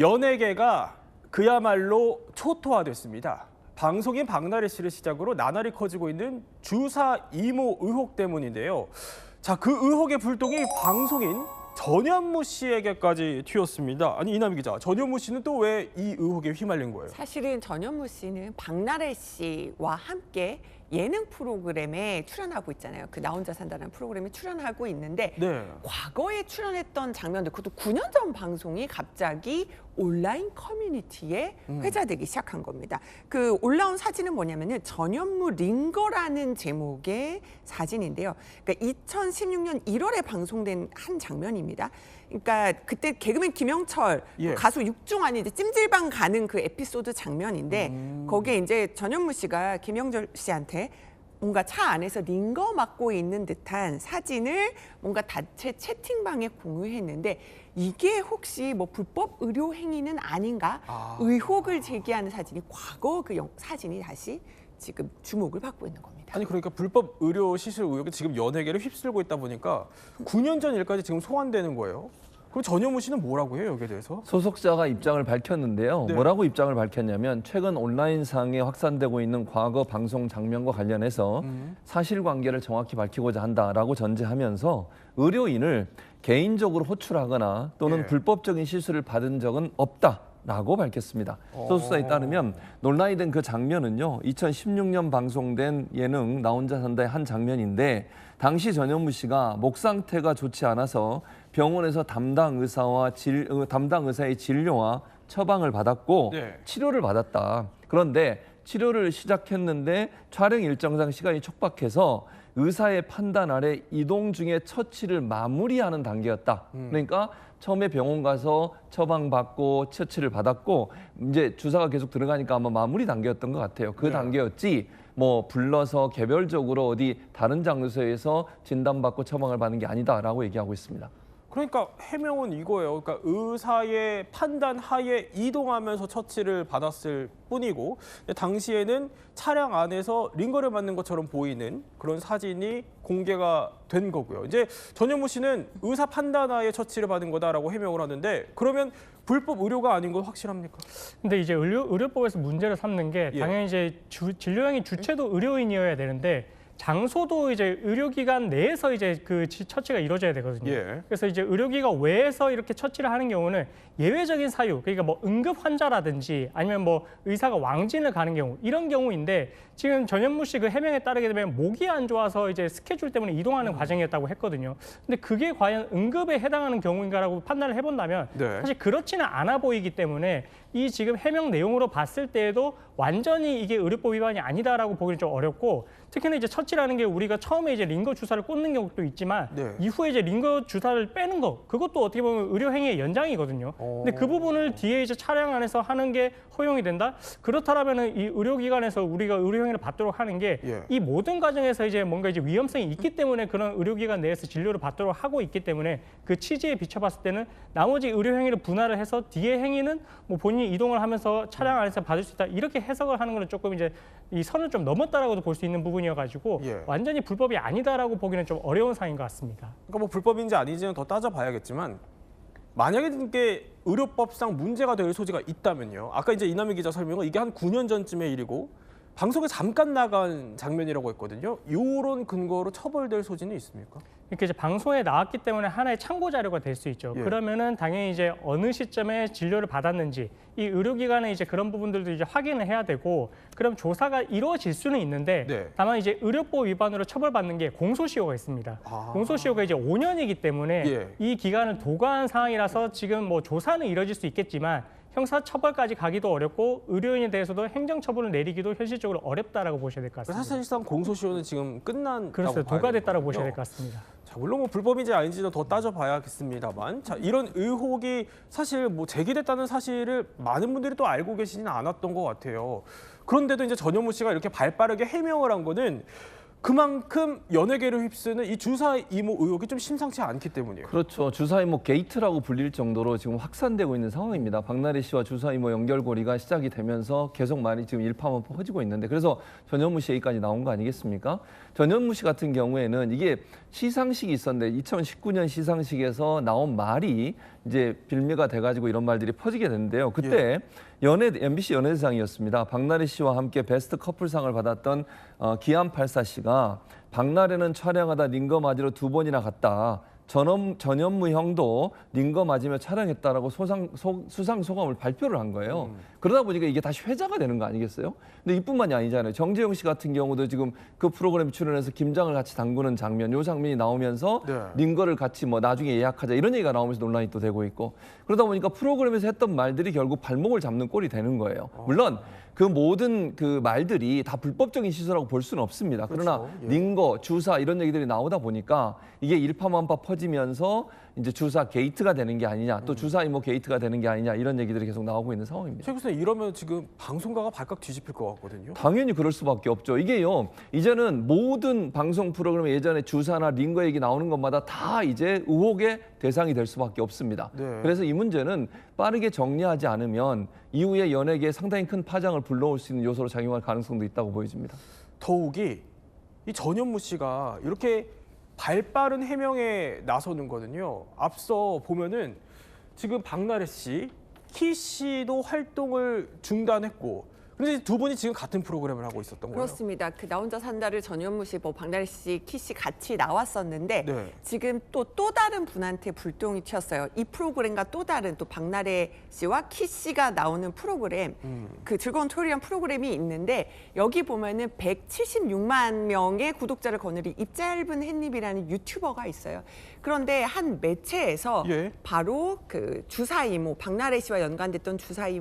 연예계가 그야말로 초토화됐습니다. 방송인 박나래 씨를 시작으로 나날이 커지고 있는 주사 이모 의혹 때문인데요. 자, 그 의혹의 불똥이 방송인 전현무 씨에게까지 튀었습니다. 아니 이남희 기자, 전현무 씨는 또 왜 이 의혹에 휘말린 거예요? 사실은 전현무 씨는 박나래 씨와 함께 예능 프로그램에 출연하고 있잖아요. 그 나 혼자 산다는 프로그램에 출연하고 있는데 네. 과거에 출연했던 장면들 그것도 9년 전 방송이 갑자기 온라인 커뮤니티에 음. 회자되기 시작한 겁니다. 그 올라온 사진은 뭐냐면은 전현무 링거라는 제목의 사진인데요. 그러니까 2016년 1월에 방송된 한 장면입니다. 그러니까 그때 개그맨 김영철 예. 가수 육중환이 이제 찜질방 가는 그 에피소드 장면인데 음. 거기에 이제 전현무 씨가 김영철 씨한테 뭔가 차 안에서 링거 맞고 있는 듯한 사진을 뭔가 단체 채팅방에 공유했는데 이게 혹시 뭐 불법 의료 행위는 아닌가 아. 의혹을 제기하는 사진이 과거 그 영- 사진이 다시 지금 주목을 받고 있는 겁니다. 아니 그러니까 불법 의료 시술 의혹이 지금 연예계를 휩쓸고 있다 보니까 9년 전 일까지 지금 소환되는 거예요. 그럼 전현무 씨는 뭐라고 해요 여기에 대해서? 소속자가 입장을 밝혔는데요. 네. 뭐라고 입장을 밝혔냐면 최근 온라인상에 확산되고 있는 과거 방송 장면과 관련해서 음. 사실관계를 정확히 밝히고자 한다라고 전제하면서 의료인을 개인적으로 호출하거나 또는 예. 불법적인 시술을 받은 적은 없다 라고 밝혔습니다. 어. 소속사에 따르면 논란이 된 그 장면은요. 2016년 방송된 예능 나 혼자 산다의 한 장면인데 당시 전현무 씨가 목 상태가 좋지 않아서 병원에서 담당 의사와 질, 어, 담당 의사의 진료와 처방을 받았고 네. 치료를 받았다. 그런데 치료를 시작했는데 촬영 일정상 시간이 촉박해서 의사의 판단 아래 이동 중에 처치를 마무리하는 단계였다. 그러니까 처음에 병원 가서 처방받고 처치를 받았고 이제 주사가 계속 들어가니까 아마 마무리 단계였던 것 같아요. 그 네. 단계였지 뭐 불러서 개별적으로 어디 다른 장소에서 진단받고 처방을 받는 게 아니다라고 얘기하고 있습니다. 그러니까 해명은 이거예요. 그러니까 의사의 판단 하에 이동하면서 처치를 받았을 뿐이고 당시에는 차량 안에서 링거를 맞는 것처럼 보이는 그런 사진이 공개가 된 거고요. 이제 전현무 씨는 의사 판단 하에 처치를 받은 거다라고 해명을 하는데 그러면 불법 의료가 아닌 건 확실합니까? 근데 이제 의료, 의료법에서 문제를 삼는 게 예. 당연히 이제 주, 진료형의 주체도 의료인이어야 되는데 장소도 이제 의료기관 내에서 이제 그 치- 처치가 이루어져야 되거든요. 예. 그래서 이제 의료기관 외에서 이렇게 처치를 하는 경우는 예외적인 사유, 그러니까 뭐 응급 환자라든지 아니면 뭐 의사가 왕진을 가는 경우 이런 경우인데 지금 전현무 씨 그 해명에 따르게 되면 목이 안 좋아서 이제 스케줄 때문에 이동하는 과정이었다고 했거든요. 근데 그게 과연 응급에 해당하는 경우인가라고 판단을 해본다면 네. 사실 그렇지는 않아 보이기 때문에 이 지금 해명 내용으로 봤을 때에도 완전히 이게 의료법 위반이 아니다라고 보기는 좀 어렵고 특히나 이제 처치라는 게 우리가 처음에 이제 링거 주사를 꽂는 경우도 있지만 네. 이후에 이제 링거 주사를 빼는 거 그것도 어떻게 보면 의료 행위의 연장이거든요. 어. 근데 그 부분을 뒤에 이제 차량 안에서 하는 게 허용이 된다? 그렇다라면은 이 의료기관에서 우리가 의료 행위를 받도록 하는 게이 예. 모든 과정에서 이제 뭔가 이제 위험성이 있기 때문에 그런 의료기관 내에서 진료를 받도록 하고 있기 때문에 그 취지에 비춰봤을 때는 나머지 의료 행위를 분할을 해서 뒤에 행위는 뭐 본인이 이동을 하면서 차량 안에서 받을 수 있다 이렇게 해석을 하는 거는 조금 이제 이 선을 좀 넘었다라고도 볼 수 있는 부분이어가지고 예. 완전히 불법이 아니다라고 보기는 좀 어려운 상인 것 같습니다. 그러니까 뭐 불법인지 아닌지는 더 따져봐야겠지만 만약에 이게 의료법상 문제가 될 소지가 있다면요. 아까 이제 이남희 기자 설명은 이게 한 9년 전쯤의 일이고 방송에 잠깐 나간 장면이라고 했거든요. 이런 근거로 처벌될 소지는 있습니까? 이렇게 이제 방송에 나왔기 때문에 하나의 참고 자료가 될 수 있죠. 예. 그러면은 당연히 이제 어느 시점에 진료를 받았는지 이 의료기관에 이제 그런 부분들도 이제 확인을 해야 되고 그럼 조사가 이루어질 수는 있는데 네. 다만 이제 의료법 위반으로 처벌받는 게 공소시효가 있습니다. 아. 공소시효가 이제 5년이기 때문에 예. 이 기간을 도과한 상황이라서 지금 뭐 조사는 이뤄질 수 있겠지만 형사 처벌까지 가기도 어렵고 의료인에 대해서도 행정 처분을 내리기도 현실적으로 어렵다라고 보셔야 될 것 같습니다. 사실상 공소시효는 지금 끝난 그렇습니다. 도과됐다고 보셔야 될 것 같습니다. 자, 물론 뭐 불법인지 아닌지는 더 따져봐야겠습니다만, 자 이런 의혹이 사실 뭐 제기됐다는 사실을 많은 분들이 또 알고 계시지는 않았던 것 같아요. 그런데도 이제 전현무 씨가 이렇게 발빠르게 해명을 한 거는 그만큼 연예계를 휩쓰는 이 주사 이모 의혹이 좀 심상치 않기 때문이에요. 그렇죠. 주사 이모 게이트라고 불릴 정도로 지금 확산되고 있는 상황입니다. 박나래 씨와 주사 이모 연결고리가 시작이 되면서 계속 많이 지금 일파만파 퍼지고 있는데 그래서 전현무 씨 얘기까지 나온 거 아니겠습니까? 전현무 씨 같은 경우에는 이게 시상식이 있었는데 2019년 시상식에서 나온 말이 이제 빌미가 돼가지고 이런 말들이 퍼지게 됐는데요. 그때 연예 MBC 연예대상이었습니다. 박나래 씨와 함께 베스트 커플상을 받았던 어, 기안 84 씨가 박나래는 촬영하다 링거 맞으러 두 번이나 갔다. 전업, 전현무 형도 링거 맞으며 촬영했다라고 소상, 소, 수상 소감을 발표를 한 거예요. 그러다 보니까 이게 다시 회자가 되는 거 아니겠어요? 근데 이뿐만이 아니잖아요. 정재영 씨 같은 경우도 지금 그 프로그램 출연해서 김장을 같이 담그는 장면, 요 장면이 나오면서 네. 링거를 같이 뭐 나중에 예약하자 이런 얘기가 나오면서 논란이 또 되고 있고 그러다 보니까 프로그램에서 했던 말들이 결국 발목을 잡는 꼴이 되는 거예요. 물론 그 모든 그 말들이 다 불법적인 시소라고 볼 수는 없습니다. 그러나 그렇죠. 예. 링거, 주사 이런 얘기들이 나오다 보니까 이게 일파만파 퍼지면서 이제 주사 게이트가 되는 게 아니냐, 음. 또 주사 이모 게이트가 되는 게 아니냐 이런 얘기들이 계속 나오고 있는 상황입니다. 최 교수님 이러면 지금 방송가가 발칵 뒤집힐 것 같거든요. 당연히 그럴 수밖에 없죠. 이게요. 이제는 모든 방송 프로그램에 예전에 주사나 링거 얘기 나오는 것마다 다 이제 의혹의 대상이 될 수밖에 없습니다. 네. 그래서 이 문제는 빠르게 정리하지 않으면 이후에 연예계에 상당히 큰 파장을 불러올 수 있는 요소로 작용할 가능성도 있다고 보여집니다. 더욱이 이 전현무 씨가 이렇게 발빠른 해명에 나서는 거는요. 앞서 보면은 지금 박나래 씨, 키 씨도 활동을 중단했고, 근데 두 분이 지금 같은 프로그램을 하고 있었던 거예요. 그렇습니다. 그 나 혼자 산다를 전현무 씨, 뭐 박나래 씨, 키 씨 같이 나왔었는데 네. 지금 또또 다른 분한테 불똥이 튀었어요. 이 프로그램과 또 다른 또 박나래 씨와 키 씨가 나오는 프로그램, 음. 그 즐거운 토요일이란 프로그램이 있는데 여기 보면은 176만 명의 구독자를 거느린 입짧은 햇님이라는 유튜버가 있어요. 그런데 한 매체에서 예. 바로 그 주사 이모 박나래 씨와 연관됐던 주사 이-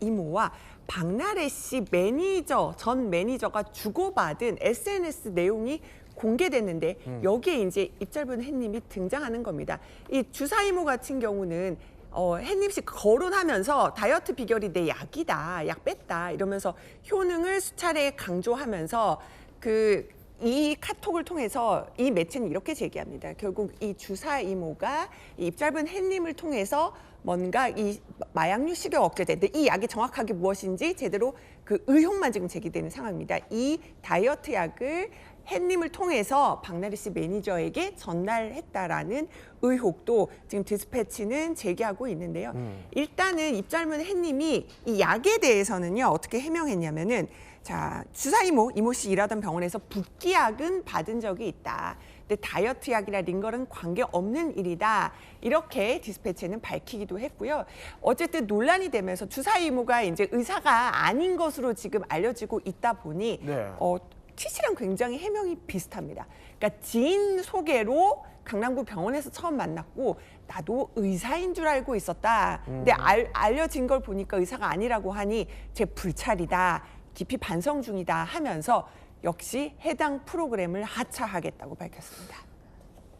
이모와 박나래 씨 매니저 전 매니저가 주고받은 SNS 내용이 공개됐는데 여기에 이제 입짧은 햇님이 등장하는 겁니다. 이 주사 이모 같은 경우는 어, 햇님 씨 거론하면서 다이어트 비결이 내 약이다, 약 뺐다 이러면서 효능을 수차례 강조하면서 그 이 카톡을 통해서 이 매체는 이렇게 제기합니다. 결국 이 주사 이모가 이 입짧은 햇님을 통해서 뭔가 이 마약류 식욕 억제제인데 이 약이 정확하게 무엇인지 제대로 그 의혹만 지금 제기되는 상황입니다. 이 다이어트 약을 햇님을 통해서 박나래 씨 매니저에게 전달했다라는 의혹도 지금 디스패치는 제기하고 있는데요. 일단은 입짧은 햇님이 이 약에 대해서는요 어떻게 해명했냐면은 자 주사 이모 이모 씨 일하던 병원에서 붓기약은 받은 적이 있다. 근데 다이어트 약이나 링거는 관계 없는 일이다. 이렇게 디스패치는 밝히기도 했고요. 어쨌든 논란이 되면서 주사 이모가 이제 의사가 아닌 것으로 지금 알려지고 있다 보니 네. 어, 키씨랑 굉장히 해명이 비슷합니다. 그러니까 지인 소개로 강남구 병원에서 처음 만났고 나도 의사인 줄 알고 있었다. 근데 알, 알려진 걸 보니까 의사가 아니라고 하니 제 불찰이다. 깊이 반성 중이다 하면서 역시 해당 프로그램을 하차하겠다고 밝혔습니다.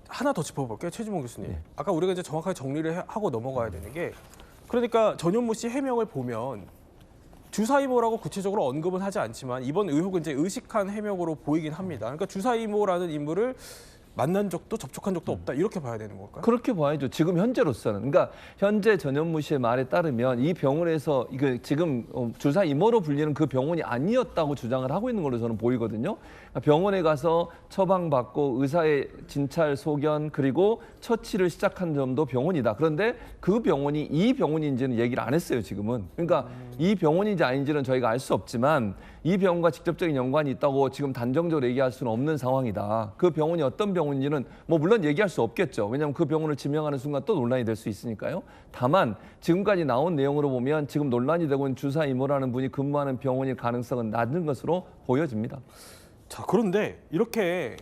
하나 더 짚어볼게요, 최주봉 교수님. 네. 아까 우리가 이제 정확하게 정리를 해- 하고 넘어가야 되는 게, 그러니까 전현무 씨 해명을 보면 주사이모라고 구체적으로 언급은 하지 않지만 이번 의혹은 이제 의식한 해명으로 보이긴 합니다. 그러니까 주사이모라는 인물을 만난 적도 접촉한 적도 없다 이렇게 봐야 되는 걸까요? 그렇게 봐야죠. 지금 현재로서는. 그러니까 현재 전현무 씨의 말에 따르면 이 병원에서 이거 지금 어, 주사 이모로 불리는 그 병원이 아니었다고 주장을 하고 있는 걸로 저는 보이거든요. 그러니까 병원에 가서 처방받고 의사의 진찰 소견 그리고 처치를 시작한 점도 병원이다. 그런데 그 병원이 이 병원인지는 얘기를 안 했어요. 지금은. 그러니까 이 병원인지 아닌지는 저희가 알 수 없지만 이 병원과 직접적인 연관이 있다고 지금 단정적으로 얘기할 수는 없는 상황이다. 그 병원이 어떤 병원인지는 뭐 물론 얘기할 수 없겠죠. 왜냐하면 그 병원을 지명하는 순간 또 논란이 될 수 있으니까요. 다만 지금까지 나온 내용으로 보면 지금 논란이 되고 있는 주사 이모라는 분이 근무하는 병원일 가능성은 낮은 것으로 보여집니다. 자 그런데 이렇게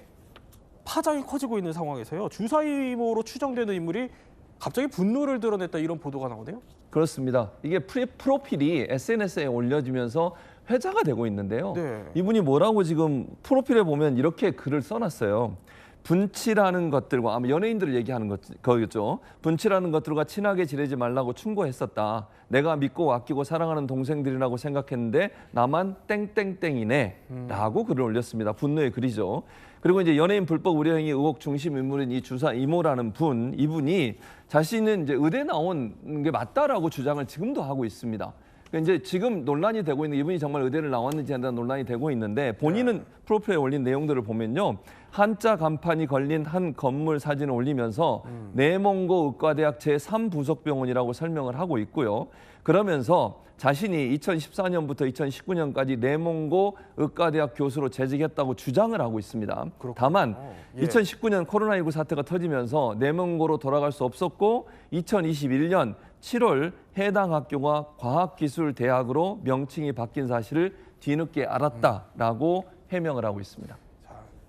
파장이 커지고 있는 상황에서요 주사 이모로 추정되는 인물이 갑자기 분노를 드러냈다 이런 보도가 나오네요. 그렇습니다. 이게 프로필이 SNS에 올려지면서 회자가 되고 있는데요. 네. 이분이 뭐라고 지금 프로필에 보면 이렇게 글을 써놨어요. 분치라는 것들과 아마 연예인들을 얘기하는 것, 거겠죠. 분치라는 것들과 친하게 지내지 말라고 충고했었다. 내가 믿고 아끼고 사랑하는 동생들이라고 생각했는데 나만 땡땡땡이네. 라고 글을 올렸습니다. 분노의 글이죠. 그리고 이제 연예인 불법 의료 행위 의혹 중심 인물인 이 주사 이모라는 분, 이분이 자신은 이제 의대 나온 게 맞다라고 주장을 지금도 하고 있습니다. 이제 지금 논란이 되고 있는 이분이 정말 의대를 나왔는지 에 대한 논란이 되고 있는데 본인은 프로필에 올린 내용들을 보면요. 한자 간판이 걸린 한 건물 사진을 올리면서 내몽고 의과대학 제3부속병원이라고 설명을 하고 있고요. 그러면서 자신이 2014년부터 2019년까지 내몽고 의과대학 교수로 재직했다고 주장을 하고 있습니다. 다만 예. 2019년 코로나19 사태가 터지면서 내몽고로 돌아갈 수 없었고 2021년 7월 해당 학교가 과학기술대학으로 명칭이 바뀐 사실을 뒤늦게 알았다라고 해명을 하고 있습니다.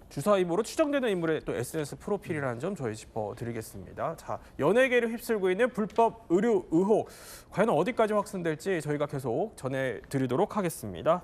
주사임으로 추정되는 인물의 또 SNS 프로필이라는 점 저희 짚어드리겠습니다. 자, 연예계를 휩쓸고 있는 불법 의료 의혹 과연 어디까지 확산될지 저희가 계속 전해드리도록 하겠습니다.